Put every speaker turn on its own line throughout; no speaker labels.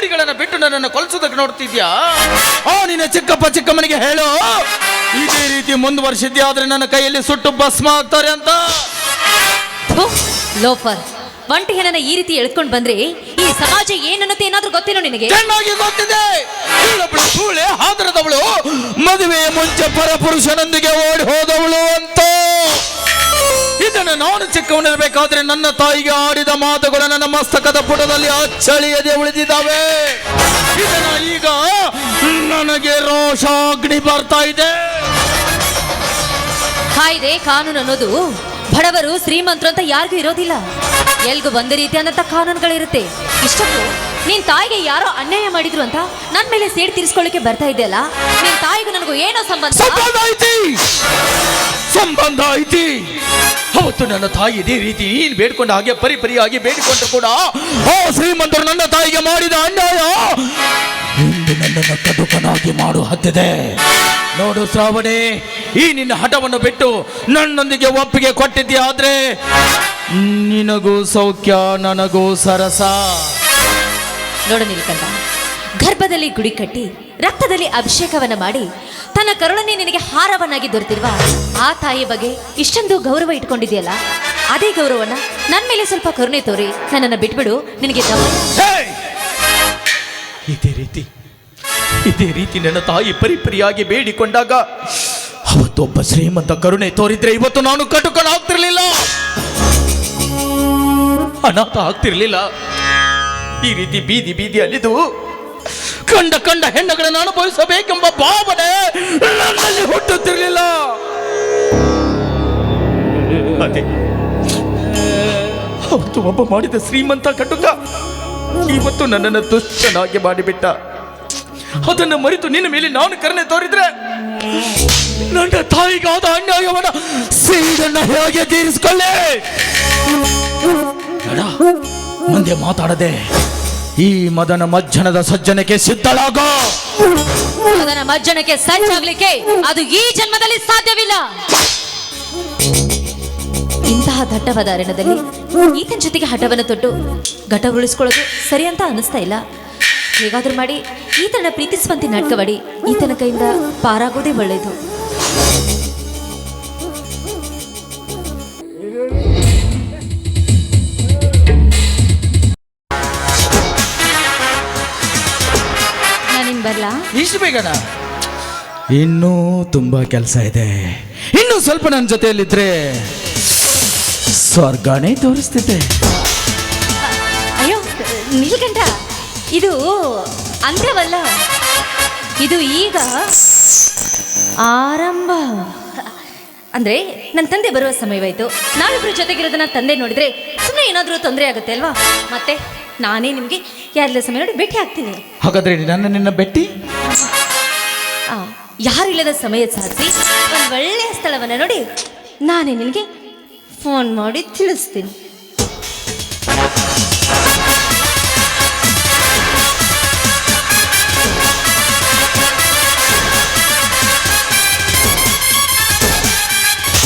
ರೌಡಿಗಳನ್ನ ಬಿಟ್ಟು ನನ್ನನ್ನು ಕೊಲ್ಸೋದಕ್ಕೆ ನೋಡ್ತಿದ್ಯಾ? ಓ ನಿನ್ನ ಚಿಕ್ಕಪ್ಪ ಚಿಕ್ಕಮ್ಮನಿಗೆ ಹೇಳು. ಇದೇ ರೀತಿ ಮುಂದುವರಿಸಿದ್ಯಾ ಆದ್ರೆ ನನ್ನ ಕೈಯಲ್ಲಿ ಸುಟ್ಟು ಭಸ್ಮ ಆಗ್ತಾರೆ ಅಂತ?
ಥು, ಲೋಫರ್. ಒಂಟಿ ಹೆಣನ ಈ ರೀತಿ ಎಳ್ಕೊಂಡು ಬಂದ್ರೆ ಈ ಸಮಾಜ ಏನನ್ನತ್ತೆ ಏನಾದ್ರೂ ಗೊತ್ತೇನೋ ನಿನಗೆ?
ಚೆನ್ನಾಗಿ ಗೊತ್ತಿದೆ. ಮದುವೆ ಸೂಳೆ ಹಾದರದವಳು. ಮದುವೆಯ ಮುಂಚೆ ಪರಪುರುಷನೊಂದಿಗೆ ಓಡಿ ಹೋದವಳು ಅಂತ. ನಾನು ಚಿಕ್ಕವನಿರಬೇಕಾದ್ರೆ ನನ್ನ ತಾಯಿಗೆ ಆಡಿದ ಮಾತುಗಳು ನನ್ನ ಮಸ್ತಕದ ಪುಟದಲ್ಲಿ ಅಚ್ಚಳಿಯದೆ ಉಳಿದಿದ್ದಾವೆ. ಇದನ್ನ ಈಗ ನನಗೆ ರೋಷಾಗ್ನಿ ಬರ್ತಾ ಇದೆ.
ಕಾಯ್ದೆ ಕಾನೂನು ಅನ್ನೋದು ಬಡವರು ಶ್ರೀಮಂತರು ಅಂತ ಯಾರಿಗೂ ಇರೋದಿಲ್ಲ. ಎಲ್ಗೂ ಒಂದೇ ರೀತಿಯಾದಂತ ಕಾನೂನುಗಳಿರುತ್ತೆ. ಇಷ್ಟಕ್ಕೂ ನಿನ್ ತಾಯಿಗೆ ಯಾರೋ ಅನ್ಯಾಯ ಮಾಡಿದ್ರು ಅಂತ ನನ್ ಮೇಲೆ ಸೇಡ್ ತೀರಿಸ್ಕೊಳ್ಳಿಕ್ಕೆ ಬರ್ತಾ ಇದೆಯಲ್ಲ? ನಿನ್ ತಾಯಿಗೂ ನನಗೂ ಏನೋ ಸಂಬಂಧ?
ಸಂಬಂಧ ಐತಿ. ಸಂಬಂಧ ಐತಿ. ಅವತ್ತು ನನ್ನ ತಾಯಿ ಇದೇ ರೀತಿ ನೀನು ಬೇಡ್ಕೊಂಡ ಹಾಗೆ ಪರಿಪರಿಯಾಗಿ ಬೇಡಿಕೊಂಡ್ರು ಕೂಡ, ಓ ಶ್ರೀಮಂತರು ನನ್ನ ತಾಯಿಗೆ ಮಾಡಿದ ಅನ್ಯಾಯ ಇಂದು ನನ್ನನ್ನು ಕಟುಕನಾಗಿ ಮಾಡು ಹತ್ತಿದೆ. ನೋಡು ಶ್ರಾವಣೆ, ಈ ನಿನ್ನ ಹಠವನ್ನು ಬಿಟ್ಟು ನನ್ನೊಂದಿಗೆ ಒಪ್ಪಿಗೆ ಕೊಟ್ಟಿದ್ದಿ ಆದ್ರೆ ನಿನಗೂ ಸೌಖ್ಯ, ನನಗೂ ಸರಸ.
ನೋಡು ನಿಲ್ಕಂಡ ಗರ್ಭದಲ್ಲಿ ಗುಡಿ ಕಟ್ಟಿ ರಕ್ತದಲ್ಲಿ ಅಭಿಷೇಕವನ್ನು ಮಾಡಿ ತನ್ನ ಕರುಣನೇ ನಿನಗೆ ಹಾರವನ್ನಾಗಿ ದೊರೆತಿರುವ ಆ ತಾಯಿ ಬಗ್ಗೆ ಇಷ್ಟೊಂದು ಗೌರವ ಇಟ್ಕೊಂಡಿದೆಯಲ್ಲ ಅದೇ ಗೌರವನ ನನ್ನ ಮೇಲೆ ಸ್ವಲ್ಪ ಕರುಣೆ ತೋರಿ, ನನ್ನನ್ನು ಬಿಟ್ಬಿಡು, ನಿನಗೆ
ಇದೇ ರೀತಿ ಇದೇ ರೀತಿ ನನ್ನ ತಾಯಿ ಪರಿಪರಿಯಾಗಿ ಬೇಡಿಕೊಂಡಾಗ ಅವತ್ತೊಬ್ಬ ಶ್ರೀಮಂತ ಕರುಣೆ ತೋರಿದ್ರೆ ಇವತ್ತು ನಾನು ಕಟುಕನಾಗ್ತಿರ್ಲಿಲ್ಲ ಅನಾಥ ಆಗ್ತಿರ್ಲಿಲ್ಲ. ಈ ರೀತಿ ಬೀದಿ ಬೀದಿ ಅಲಿದು ಕಂಡ ಕಂಡ ಹೆಣ್ಣುಗಳನ್ನು ಅನುಭವಿಸಬೇಕೆಂಬ ಭಾವನೆ ನನ್ನಲ್ಲಿ ಹುಟ್ಟುತ್ತಿರಲಿಲ್ಲ. ಅವತ್ತು ಒಬ್ಬ ಮಾಡಿದ ಶ್ರೀಮಂತ ಕಟುಕ ಇವತ್ತು ನನ್ನನ್ನು ದುಷ್ಟನಾಗಿ ಮಾಡಿಬಿಟ್ಟ. ಅದನ್ನು ಮರೆತು ನಿನ್ನ ಮೇಲೆ ನಾನು ಕರುಣೆ ತೋರಿದ್ರೆ ನನ್ನ ತಾಯಿಗಾದ ಅನ್ಯಾಯವನ್ನ ಸೀಡನ್ನ ಹೇಗೆ ತೀರಿಸಿಕೊಳ್ಳೆ? ಮುಂದೆ ಮಾತಾಡದೆ. ಈ ಮದನ ಮಜ್ಜನದ ಸಜ್ಜನಕ್ಕೆ ಸಿದ್ಧಳಾಗೋ.
ಮದನ ಮಜ್ಜನಕ್ಕೆ ಸಜ್ಜಾಗ್ಲಿಕ್ಕೆ ಅದು ಈ ಜನ್ಮದಲ್ಲಿ ಸಾಧ್ಯವಿಲ್ಲ. ಇಂತಹ ದಟ್ಟವಾದ ಅರಣ್ಯದಲ್ಲಿ ಈತನ ಜೊತೆಗೆ ಹಠವನ್ನು ತೊಟ್ಟು ಘಟ ಉಳಿಸ್ಕೊಳ್ಳೋದು ಸರಿ ಅಂತ ಅನಿಸ್ತಾ ಇಲ್ಲ. ಹೇಗಾದ್ರೂ ಮಾಡಿ ಈತನ ಪ್ರೀತಿಸುವಂತೆ ನಾಟಕವಾಡಿ ಈತನ ಕೈಯಿಂದ ಪಾರಾಗೋದೇ ಒಳ್ಳೆಯದು.
ಇಷ್ಟು ಬೇಗನ. ಇನ್ನೂ ತುಂಬ ಕೆಲಸ ಇದೆ. ಇನ್ನು ಸ್ವಲ್ಪ ನನ್ನ ಜೊತೆಯಲ್ಲಿದ್ರೆ ಸ್ವರ್ಗನೇ ತೋರಿಸ್ತಿದ್ದೆ
ಅಯ್ಯೋ ನೀಲ್ಕಂಠ ಇದು ಅಂತ್ಯವಲ್ಲ. ಇದು ಈಗ ಆರಂಭ. ಅಂದ್ರೆ ನನ್ನ ತಂದೆ ಬರುವ ಸಮಯವಾಯ್ತು. ನಾವಿಬ್ರು ಜೊತೆಗಿರೋದನ್ನ ತಂದೆ ನೋಡಿದ್ರೆ ಸುಮ್ಮನೆ ಏನಾದರೂ ತೊಂದರೆ ಆಗುತ್ತೆ ಅಲ್ವಾ? ಮತ್ತೆ ನಾನೇ ನಿಮಗೆ ಯಾರಲ್ಲ ಸಮಯ ನೋಡಿ ಭೇಟಿ ಆಗ್ತೀನಿ.
ಹಾಗಾದ್ರೆ ನನ್ನ ನಿನ್ನ ಬೆಟ್ಟಿ?
ಆ, ಯಾರಿಲ್ಲದ ಸಮಯ ಸಾಧಿಸಿ ಒಂದು ಒಳ್ಳೆಯ ಸ್ಥಳವನ್ನು ನೋಡಿ. ನಾನೇ ನಿನಗೆ ಫೋನ್ ಮಾಡಿ ತಿಳಿಸ್ತೀನಿ.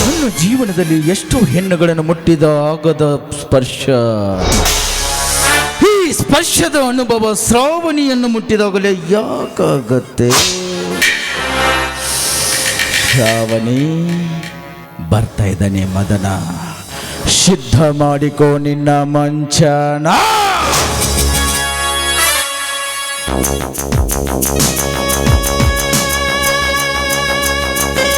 ನನ್ನ ಜೀವನದಲ್ಲಿ ಎಷ್ಟು ಹೆಣ್ಣುಗಳನ್ನು ಮುಟ್ಟಿದ ಆಗದ ಸ್ಪರ್ಶ. ಈ ಸ್ಪರ್ಶದ ಅನುಭವ ಶ್ರಾವಣಿಯನ್ನು ಮುಟ್ಟಿದಾಗಲೇ ಯಾಕಾಗತ್ತೆ? ಶ್ರಾವಣಿ ಬರ್ತಾ ಇದ್ದಾನೆ ಮದನ. ಸಿದ್ಧ ಮಾಡಿಕೋ ನಿನ್ನ ಮಂಚನ.